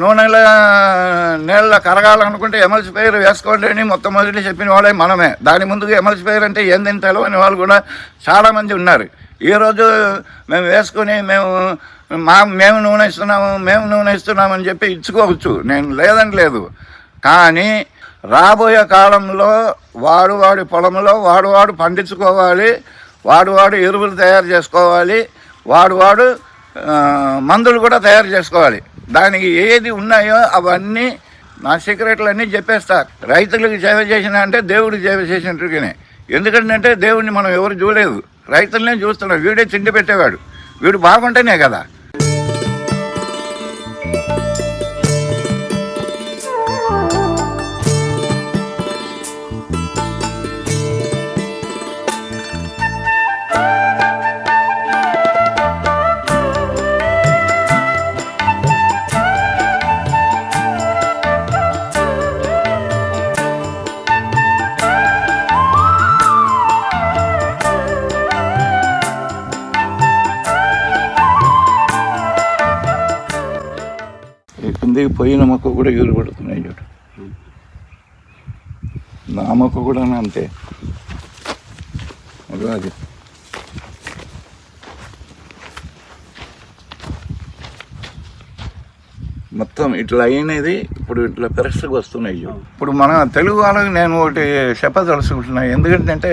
నూనెల నీళ్ళ కరగాలనుకుంటే ఎమల్సిఫైర్ వేసుకోండి అని మొత్తం మొదటి చెప్పిన వాళ్ళే మనమే. దాని ముందుకు ఎమల్సిఫైర్ అంటే ఏందని తెలవని వాళ్ళు కూడా చాలామంది ఉన్నారు. ఈరోజు మేము వేసుకొని మేము మా మేము నూనె ఇస్తున్నాము మేము నూనె ఇస్తున్నామని చెప్పి ఇచ్చుకోవచ్చు. నేను లేదని లేదు. కానీ రాబోయే కాలంలో వాడు వాడి పొలంలో వాడు వాడు పండించుకోవాలి వాడు వాడు ఎరువులు తయారు చేసుకోవాలి వాడు వాడు మందులు కూడా తయారు చేసుకోవాలి. దానికి ఏది ఉన్నాయో అవన్నీ నా సీక్రెట్లన్నీ చెప్పేస్తా. రైతులకు సేవ చేసిన అంటే దేవుడికి సేవ చేసినట్టుగానే. ఎందుకంటే దేవుడిని మనం ఎవరు చూడలేదు. రైతులనే చూస్తున్నాం. వీడే తిండి పెట్టేవాడు. వీడు బాగుంటేనే కదా. కూడా ఎగురు పడుతున్నాయి చూడు. నా మొక్క కూడా అంతే. అది. మొత్తం ఇట్లా అయినది ఇప్పుడు ఇట్లా పరిస్థితికి వస్తున్నాయి ఇప్పుడు మన తెలుగు వాళ్ళకి నేను ఒకటి చెప్పదలుచుకుంటున్నాను ఎందుకంటే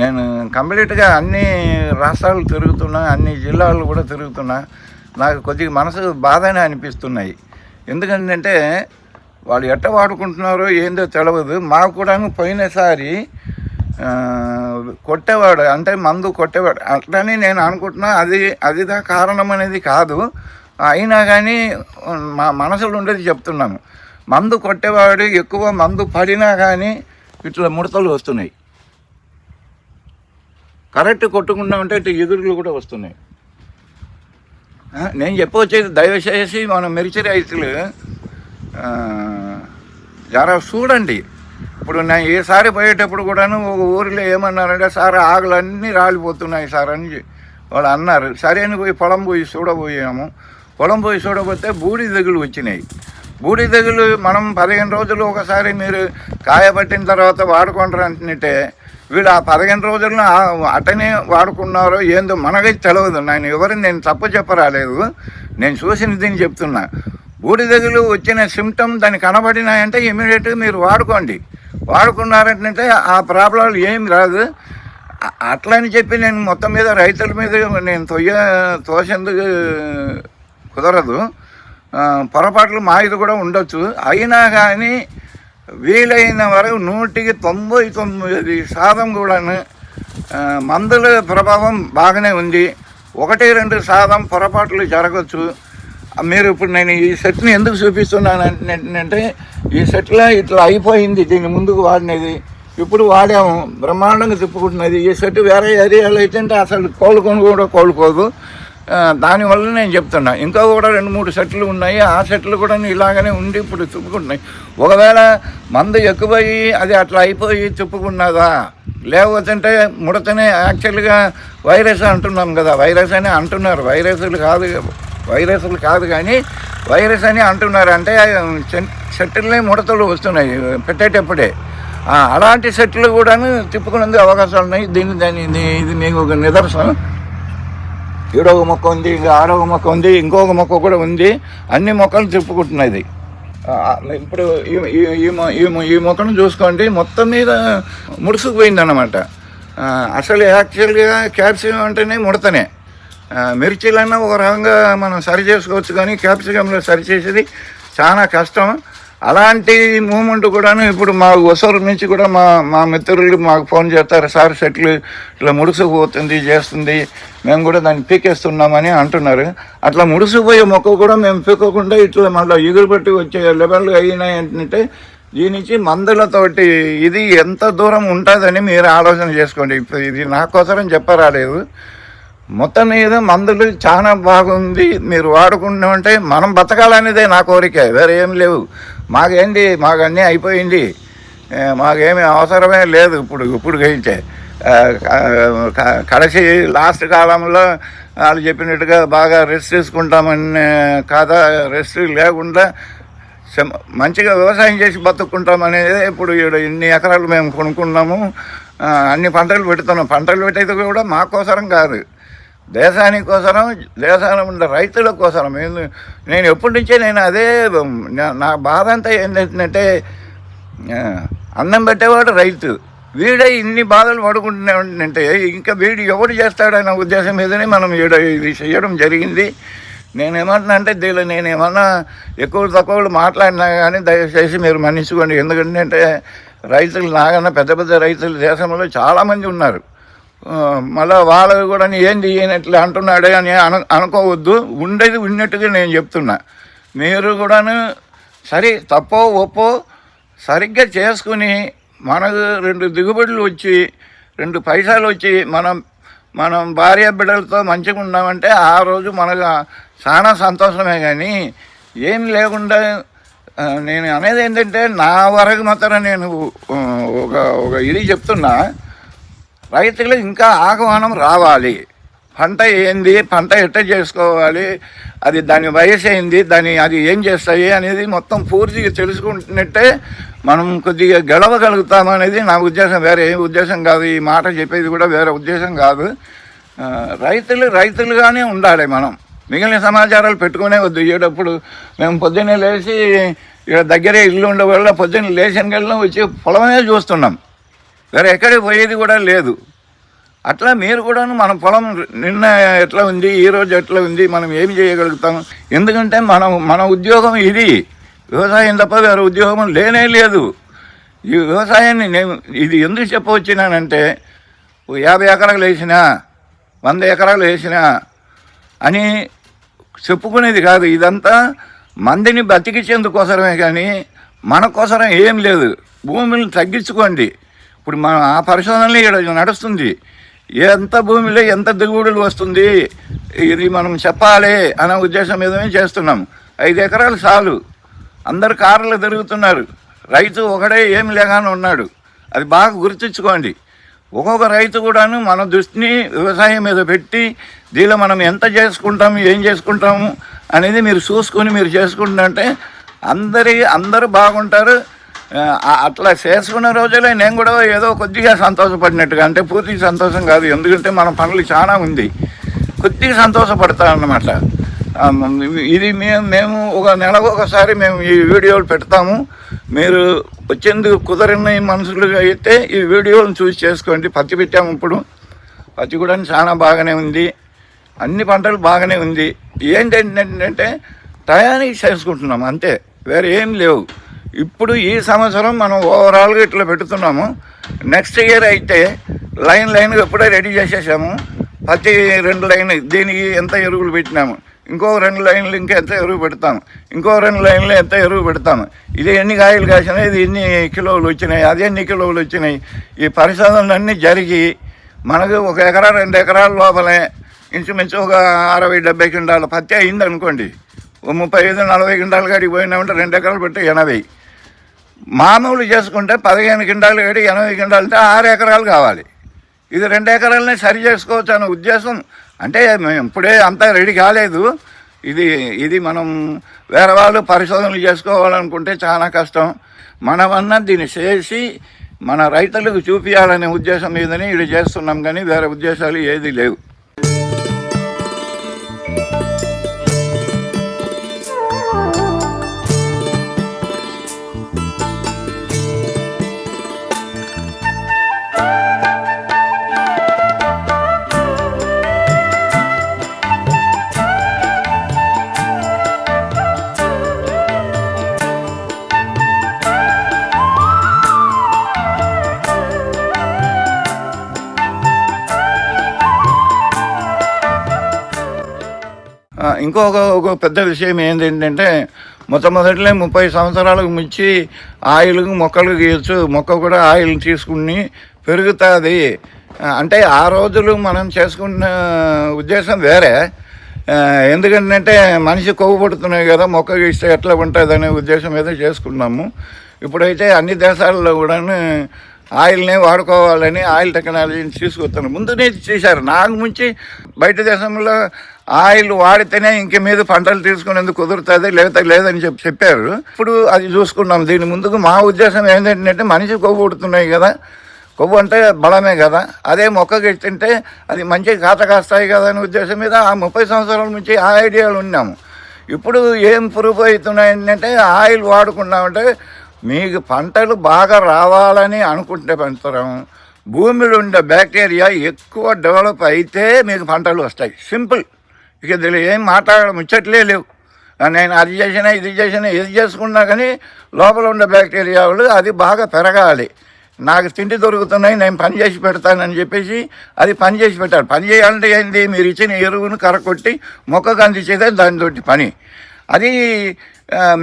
నేను కంప్లీట్గా అన్ని రాష్ట్రాలు తిరుగుతున్నా అన్ని జిల్లాలు కూడా తిరుగుతున్నా. నాకు కొద్దిగా మనసు బాధనే అనిపిస్తున్నాయి. ఎందుకంటే వాళ్ళు ఎట్ట వాడుకుంటున్నారో ఏందో తెలియదు మాకు కూడా పోయినసారి కొట్టేవాడు అంటే మందు కొట్టేవాడు. అట్లని నేను అనుకుంటున్నా అది అదిదా కారణం అనేది కాదు. అయినా కానీ మా మనసులో ఉండేది చెప్తున్నాను. మందు కొట్టేవాడు ఎక్కువ మందు పడినా కానీ ఇట్లా ముడతలు వస్తున్నాయి. కరెక్ట్ కొట్టుకుండా ఉంటే ఎదురులు కూడా వస్తున్నాయి. నేను చెప్పవచ్చేది దయచేసి మనం మిర్చి రైతులు. జర చూడండి. ఇప్పుడు నేను ఈసారి పోయేటప్పుడు కూడాను ఒక ఊరిలో ఏమన్నారంటే సార్ ఆగులన్నీ రాలిపోతున్నాయి సార్ అని వాళ్ళు అన్నారు. సరే అని పోయి పొలం పోయి చూడబోయాము. పొలం పోయి చూడబోతే బూడి తెగులు వచ్చినాయి. బూడి తెగులు మనం పదిహేను రోజులు ఒకసారి మీరు కాయబట్టిన తర్వాత వాడుకుంటారు అంటున్నట్టే వీళ్ళు ఆ పదిహేను రోజులను అటనే వాడుకున్నారో ఏందో మనకైతే తెలియదు నేను ఎవరిని నేను తప్పు చెప్పరాలేదు. నేను చూసిన దీన్ని చెప్తున్నా. బూడిదగులు వచ్చిన సిమ్టమ్ దాన్ని కనబడినాయంటే ఇమీడియట్గా మీరు వాడుకోండి. వాడుకున్నారంటే ఆ ప్రాబ్లాలు ఏమి రాదు. అట్లా అని చెప్పి నేను మొత్తం మీద రైతుల మీద నేను తొయ్య తోసేందుకు కుదరదు. పొరపాట్లు మా ఇది కూడా ఉండొచ్చు. అయినా కానీ వీలైన వరకు నూటికి తొంభై తొమ్మిది శాతం కూడాను మందుల ప్రభావం బాగానే ఉంది. ఒకటి రెండు శాతం పొరపాట్లు జరగచ్చు. మీరు ఇప్పుడు నేను ఈ సెట్ని ఎందుకు చూపిస్తున్నాను అంటే ఈ సెట్లో ఇట్లా అయిపోయింది దీన్ని ముందుకు వాడినది. ఇప్పుడు వాడాము బ్రహ్మాండంగా తిప్పుకుంటున్నది. ఈ సెట్ వేరే ఏరియాలో అయితే అసలు కోలుకొని కూడా కోలుకోదు. దానివల్ల నేను చెప్తున్నా. ఇంకా కూడా రెండు మూడు సెట్లు ఉన్నాయి. ఆ సెట్లు కూడా ఇలాగనే ఉండి ఇప్పుడు తిప్పుకుంటున్నాయి. ఒకవేళ మందు ఎక్కువయ్యి అది అట్లా అయిపోయి తిప్పుకున్నదా? లేకపోతే ముడతనే యాక్చువల్గా వైరస్ అంటున్నాం కదా. వైరస్ అని అంటున్నారు. వైరస్లు కాదు వైరస్లు కాదు కానీ వైరస్ అని అంటున్నారు. అంటే సెట్లనే ముడతలు వస్తున్నాయి పెట్టేటప్పుడే. అలాంటి సెట్లు కూడాను తిప్పుకునేందుకు అవకాశాలు ఉన్నాయి. దీన్ని దాన్ని ఇది- ఇది మీకు ఒక నిదర్శనం. ఈడో ఒక మొక్క ఉంది ఇంకా ఆరో మొక్క ఉంది ఇంకొక మొక్క కూడా ఉంది. అన్ని మొక్కలు తిప్పుకుంటున్నది ఇప్పుడు ఈ- ఈ- మొక్కను చూసుకోండి మొత్తం మీద ముడుసుకుపోయింది అనమాట అసలు యాక్చువల్గా క్యాప్సికం అంటేనే ముడతనే. మిర్చిలన్నా మిర్చీలన్నా ఒక రకంగా మనం సరి చేసుకోవచ్చు కానీ క్యాప్సికంలో సరి చేసేది చాలా కష్టం. అలాంటి మూమెంట్ కూడాను ఇప్పుడు మా వసూరు నుంచి కూడా మా మా మిత్రులు మాకు ఫోన్ చేస్తారు సార్ సెట్లు ఇట్లా ముడుసుకుపోతుంది చేస్తుంది. మేము కూడా దాన్ని పీకేస్తున్నామని అంటున్నారు. అట్లా ముడుసుకుపోయే మొక్క కూడా మేము పీకకుండా ఇట్లా మళ్ళీ ఎగురు పట్టి వచ్చే లెవెల్ అయినాయి అంటే దీని నుంచి మందులతోటి ఇది ఎంత దూరం ఉంటుందని మీరు ఆలోచన చేసుకోండి. ఇప్పుడు ఇది నా కోసరం చెప్పరాలేదు. మొత్తం మీద మందులు చాలా బాగుంది. మీరు వాడుకుంటూ ఉంటే మనం బతకాలనేదే నా కోరిక. వేరే ఏం లేవు. మాకేంటి? మాకు అన్నీ అయిపోయింది. మాకేమి మాకేమీ అవసరమే లేదు ఇప్పుడు ఇప్పుడు గెలిచే. కడసి లాస్ట్ కాలంలో వాళ్ళు చెప్పినట్టుగా బాగా రెస్ట్ తీసుకుంటామని కాదా రెస్ట్ లేకుండా మంచిగా వ్యవసాయం చేసి బతుక్కుంటామనేది ఇప్పుడు ఈడ ఇన్ని ఎకరాలు మేము కొనుక్కున్నాము. అన్ని పంటలు పెడుతున్నాం. పంటలు పెట్టేది కూడా మా కోసరం కాదు. దేశానికి కోసరం దేశాన్ని ఉండే రైతుల కోసరం. నేను ఎప్పటి నుంచే నేను అదే నా- నా బాధ అంతా ఏంటంటే అన్నం పెట్టేవాడు రైతు. వీడే ఇన్ని బాధలు పడుకుంటున్నాడంటే ఇంకా వీడు ఎవడు చేస్తాడన్న ఉద్దేశం మీదనే మనం ఇది చేయడం జరిగింది. నేనేమంటున్నా అంటే దీనిలో నేను ఏమన్నా ఎక్కువ తక్కువలు మాట్లాడినా కానీ దయచేసి మీరు మన్నించుకోండి. ఎందుకంటే రైతులు నాగన్న పెద్ద పెద్ద రైతులు దేశంలో చాలామంది ఉన్నారు. మళ్ళా వాళ్ళు కూడా ఏంది ఈయనట్లు అంటున్నాడే అని అను అనుకోవద్దు. ఉండేది ఉన్నట్టుగా నేను చెప్తున్నా. మీరు కూడాను సరే తప్పో ఒప్పో సరిగ్గా చేసుకుని మనకు రెండు దిగుబడులు వచ్చి రెండు పైసలు వచ్చి మనం మనం భార్య బిడ్డలతో మంచిగా ఉన్నామంటే ఆ రోజు మనకు చాలా సంతోషమే కానీ ఏం లేకుండా నేను అనేది ఏంటంటే నా వరకు మాత్రం నేను ఒక ఒక ఇది చెప్తున్నా. రైతులు ఇంకా ఆహ్వానం రావాలి. పంట ఏంది? పంట ఎట్ట చేసుకోవాలి? అది దాని వయసు ఏంది? దాని అది ఏం చేస్తాయి అనేది మొత్తం పూర్తిగా తెలుసుకుంటున్నట్టే మనం కొద్దిగా గెలవగలుగుతామనేది నా ఉద్దేశం. వేరే ఏ ఉద్దేశం కాదు. ఈ మాట చెప్పేది కూడా వేరే ఉద్దేశం కాదు. రైతులు రైతులుగానే ఉండాలి మనం. మిగిలిన సమాచారాలు పెట్టుకునే వద్దు. ఏడప్పుడు మేము పొద్దున్నే లేచి ఇక్కడ దగ్గరే ఇల్లు ఉండే వల్ల పొద్దున్న లేచిన గెళ్ళం వచ్చి పొలమే చూస్తున్నాం. వేరే ఎక్కడికి పోయేది కూడా లేదు. అట్లా మీరు కూడాను మన పొలం నిన్న ఎట్లా ఉంది ఈ రోజు ఎట్లా ఉంది మనం ఏమి చేయగలుగుతాం? ఎందుకంటే మనం మన ఉద్యోగం ఇది. వ్యవసాయం తప్ప వేరే ఉద్యోగం లేనే లేదు. ఈ వ్యవసాయాన్ని నేను ఇది ఎందుకు చెప్పవచ్చినానంటే ఓ యాభై ఎకరాలు వేసినా వంద ఎకరాలు వేసినా అని చెప్పుకునేది కాదు. ఇదంతా మందిని బతికించేందుకోసమే కానీ మన కోసరం ఏం లేదు. భూమిని తగ్గించుకోండి. ఇప్పుడు మన ఆ పరిశోధనలు ఇక్కడ నడుస్తుంది. ఎంత భూమిలో ఎంత దిగుబడులు వస్తుంది? ఇది మనం చెప్పాలి అనే ఉద్దేశం మీదనే చేస్తున్నాం. ఐదు ఎకరాలు చాలు. అందరు కార్లు తిరుగుతున్నారు. రైతు ఒకడే ఏం లేగానే ఉన్నాడు. అది బాగా గుర్తుంచుకోండి. ఒక్కొక్క రైతు కూడాను మన దృష్టిని వ్యవసాయం మీద పెట్టి దీనిలో మనం ఎంత చేసుకుంటాము ఏం చేసుకుంటాము అనేది మీరు చూసుకొని మీరు చేసుకుంటుంటే అందరి అందరూ బాగుంటారు. అట్లా చేసుకున్న రోజులే నేను కూడా ఏదో కొద్దిగా సంతోషపడినట్టుగా అంటే పూర్తిగా సంతోషం కాదు ఎందుకంటే మన పనులు చాలా ఉంది. కొద్దిగా సంతోషపడతా అన్నమాట ఇది మేము మేము ఒక నెలకు ఒకసారి మేము ఈ వీడియోలు పెడతాము. మీరు వచ్చేందుకు కుదరిన మనుషులు అయితే ఈ వీడియోలను చూసి చేసుకోండి. పత్తి పెట్టాము ఇప్పుడు. పత్తి కూడా చాలా బాగానే ఉంది. అన్ని పంటలు బాగానే ఉంది. ఏంటంటే టయానికి చేసుకుంటున్నాం అంతే. వేరే ఏం లేవు. ఇప్పుడు ఈ సంవత్సరం మనం ఓవరాల్గా ఇట్లా పెడుతున్నాము. నెక్స్ట్ ఇయర్ అయితే లైన్ లైన్గా ఎప్పుడే రెడీ చేసేసాము. ప్రతి రెండు లైన్ దీనికి ఎంత ఎరువులు పెట్టినాము? ఇంకో రెండు లైన్లు ఇంకా ఎంత ఎరువు పెడతాము? ఇంకో రెండు లైన్లు ఎంత ఎరువు పెడతాము? ఇది ఎన్ని కాయలు కాసినాయి? ఇది ఎన్ని కిలోలు వచ్చినాయి? అది ఎన్ని కిలోలు వచ్చినాయి? ఈ పరిశోధనలన్నీ జరిగి మనకు ఒక ఎకరా రెండు ఎకరాల లోపలే ఇంచుమించు ఒక అరవై డెబ్బై క్వింటాల పత్తి అయింది అనుకోండి ఓ ముప్పై ఐదు నలభై క్వింటాలు కాడికి పోయినామంటే రెండు ఎకరాలు పెట్టి ఎనభై. మామూలు చేసుకుంటే పదిహేను గిండాలు ఏడు ఎనభై క్వింటాలు అంటే ఆరు ఎకరాలు కావాలి. ఇది రెండు ఎకరాలనే సరి చేసుకోవచ్చు అనే ఉద్దేశం. అంటే మేము ఇప్పుడే అంతా రెడీ కాలేదు. ఇది ఇది మనం వేరే వాళ్ళు పరిశోధనలు చేసుకోవాలనుకుంటే చాలా కష్టం. మనమన్నా దీన్ని చేసి మన రైతులకు చూపించాలనే ఉద్దేశం మీదనే ఇది చేస్తున్నాం కానీ వేరే ఉద్దేశాలు ఏది లేవు. ఇంకొక ఒక పెద్ద విషయం ఏంటంటే మొట్టమొదటిలో ముప్పై సంవత్సరాలకు మించి ఆయిల్ మొక్కలు గీయచ్చు మొక్క కూడా ఆయిల్ తీసుకుని పెరుగుతుంది. అంటే ఆ రోజులు మనం చేసుకున్న ఉద్దేశం వేరే. ఎందుకంటే మనిషి కొవ్వు పడుతున్నాయి కదా మొక్క గీస్తే ఎట్లా ఉంటుంది అనే ఉద్దేశం మీద చేసుకున్నాము. ఇప్పుడైతే అన్ని దేశాల్లో కూడా ఆయిల్ని వాడుకోవాలని ఆయిల్ టెక్నాలజీని తీసుకొస్తున్నారు. ముందునే చేశారు నాకు ముంచి బయట దేశంలో ఆయిల్ వాడితేనే ఇంక మీద పంటలు తీసుకునేందుకు కుదురుతుంది? లేకపోతే లేదని చెప్పి చెప్పారు. ఇప్పుడు అది చూసుకున్నాం దీని ముందుకు మా ఉద్దేశం ఏంటంటే మనిషి కొవ్వు పుడుతున్నాయి కదా. కొవ్వు అంటే బలమే కదా. అదే మొక్కకి తింటే అది మంచి కాత కాస్తాయి కదా అనే ఉద్దేశం మీద ఆ ముప్పై సంవత్సరాల నుంచి ఆ ఐడియాలు ఉన్నాము. ఇప్పుడు ఏం ప్రూఫ్ అవుతున్నాయి ఏంటంటే ఆయిల్ వాడుకున్నామంటే మీకు పంటలు బాగా రావాలని అనుకుంటే పెంచుతాం భూమిలో ఉండే బ్యాక్టీరియా ఎక్కువ డెవలప్ అయితే మీకు పంటలు వస్తాయి. సింపుల్. ఇక దీనిలో ఏం మాట్లాడడం ముచ్చట్లే లేవు. నేను అది చేసినా ఇది చేసినా ఇది చేసుకున్నా కానీ లోపల ఉండే బ్యాక్టీరియాలు అది బాగా పెరగాలి. నాకు తిండి దొరుకుతున్నాయి నేను పని చేసి పెడతానని చెప్పేసి అది పని చేసి పెట్టాలి. పని చేయాలంటే ఏంది? మీరు ఇచ్చిన ఎరువును కరకొట్టి మొక్కకు అందించేదే దానితోటి పని. అది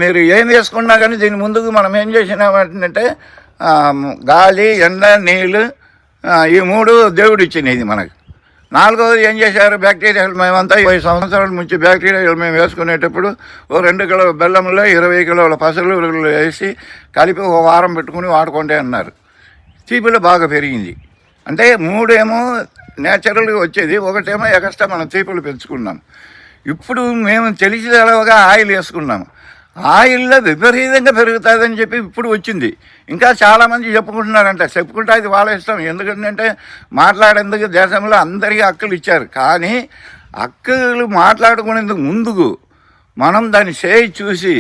మీరు ఏం వేసుకున్నా కానీ దీని ముందుకు మనం ఏం చేసినామంటే గాలి ఎండ నీళ్ళు ఈ మూడు దేవుడు ఇచ్చినది మనకి. నాలుగోది ఏం చేశారు? బ్యాక్టీరియాలు మేమంతా ఇరవై సంవత్సరాల నుంచి బ్యాక్టీరియాలు మేము వేసుకునేటప్పుడు ఓ రెండు కిలోల బెల్లంలో ఇరవై కిలోల పసలు వేసి కలిపి ఓ వారం పెట్టుకుని వాడుకుంటే అన్నారు. తీపిలో బాగా పెరిగింది. అంటే మూడేమో నేచురల్గా వచ్చేది ఒకటేమో ఎక్స్ట్రా మనం తీపులు పెంచుకున్నాం. ఇప్పుడు మేము తెలిసి తెలవగా ఆయిల్ వేసుకున్నాము ఆయిల్లో విపరీతంగా పెరుగుతుందని చెప్పి ఇప్పుడు వచ్చింది. ఇంకా చాలామంది చెప్పుకుంటున్నారంట చెప్పుకుంటే అది వాళ్ళ ఇష్టం. ఎందుకంటే మాట్లాడేందుకు దేశంలో అందరికీ హక్కులు ఇచ్చారు. కానీ హక్కులు మాట్లాడుకునేందుకు ముందుకు మనం దాన్ని చేయి చూసి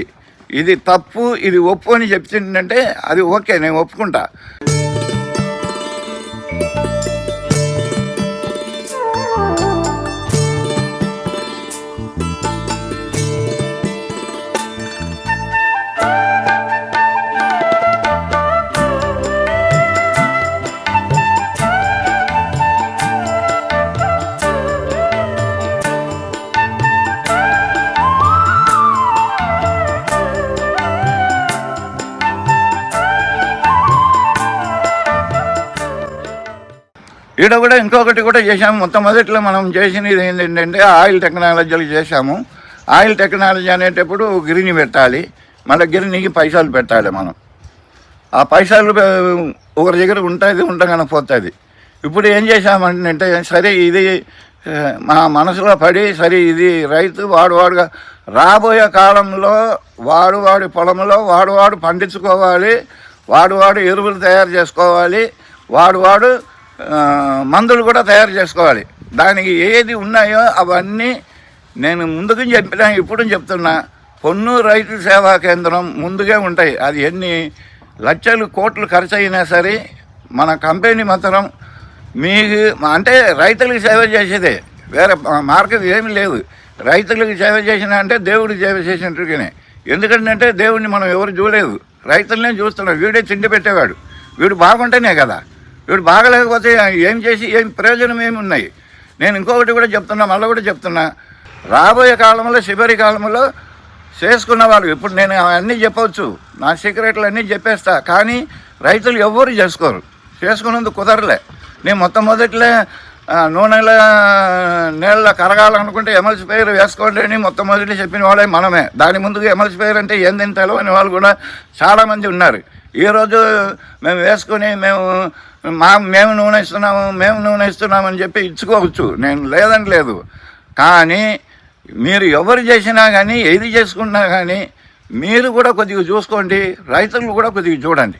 ఇది తప్పు ఇది ఒప్పు అని చెప్తుందంటే అది ఓకే నేను ఒప్పుకుంటా. ఈడ కూడా ఇంకొకటి కూడా చేశాము. మొత్తం మొదట్లో మనం చేసినది ఏంటంటే ఆయిల్ టెక్నాలజీలు చేశాము. ఆయిల్ టెక్నాలజీ అనేటప్పుడు గిరిని పెట్టాలి. మళ్ళీ గిరినికి పైసలు పెట్టాలి మనం. ఆ పైసలు ఒకరి దగ్గర ఉంటుంది ఉండగానే పోతుంది. ఇప్పుడు ఏం చేశామంటే సరే ఇది మా మనసులో పడి సరే ఇది రైతు వాడు వాడుగా రాబోయే కాలంలో వాడు వాడి పొలంలో వాడు వాడు పండించుకోవాలి. వాడు వాడు ఎరువులు తయారు చేసుకోవాలి. వాడు వాడు మందులు కూడా తయారు చేసుకోవాలి. దానికి ఏది ఉన్నాయో అవన్నీ నేను ముందుకు చెప్పినా ఇప్పుడు చెప్తున్నా. పొన్ను రైతు సేవా కేంద్రం ముందుగా ఉంటాయి. అది ఎన్ని లక్షలు కోట్లు ఖర్చు అయినా సరే మన కంపెనీ మాత్రం మీకు అంటే రైతులకు సేవ చేసేదే. వేరే మార్కెట్ ఏమీ లేదు. రైతులకు సేవ చేసిన అంటే దేవుడికి సేవ చేసినట్టుగానే. ఎందుకంటే దేవుడిని మనం ఎవరు చూడలేదు. రైతులనే చూస్తున్నాం. వీడే తిండి పెట్టేవాడు. వీడు బాగుంటేనే కదా. వీడు బాగలేకపోతే ఏం చేసి ఏం ప్రయోజనం ఏమి ఉన్నాయి? నేను ఇంకొకటి కూడా చెప్తున్నా మళ్ళీ కూడా చెప్తున్నా. రాబోయే కాలంలో చివరి కాలంలో చేసుకున్న వాళ్ళు ఇప్పుడు నేను అన్నీ చెప్పవచ్చు నా సీక్రెట్లు అన్నీ చెప్పేస్తా కానీ రైతులు ఎవ్వరు చేసుకోరు. చేసుకున్నందుకు కుదరలే. నేను మొత్తం మొదట్లో నూనెల నీళ్ళ కరగాలనుకుంటే ఎమల్స్ పేరు వేసుకోండి అని మొత్తం మొదటి చెప్పిన వాళ్ళే మనమే. దాని ముందుకు ఎమల్స్ పేరు అంటే ఏందని తెలవని వాళ్ళు కూడా చాలామంది ఉన్నారు. ఈరోజు మేము వేసుకుని మేము మా మేము నూనె ఇస్తున్నాము మేము నూనె ఇస్తున్నామని చెప్పి ఇచ్చుకోవచ్చు. నేను లేదని లేదు. కానీ మీరు ఎవరు చేసినా కానీ ఏది చేసుకున్నా కానీ మీరు కూడా కొద్దిగా చూసుకోండి రైతులు కూడా కొద్దిగా చూడండి.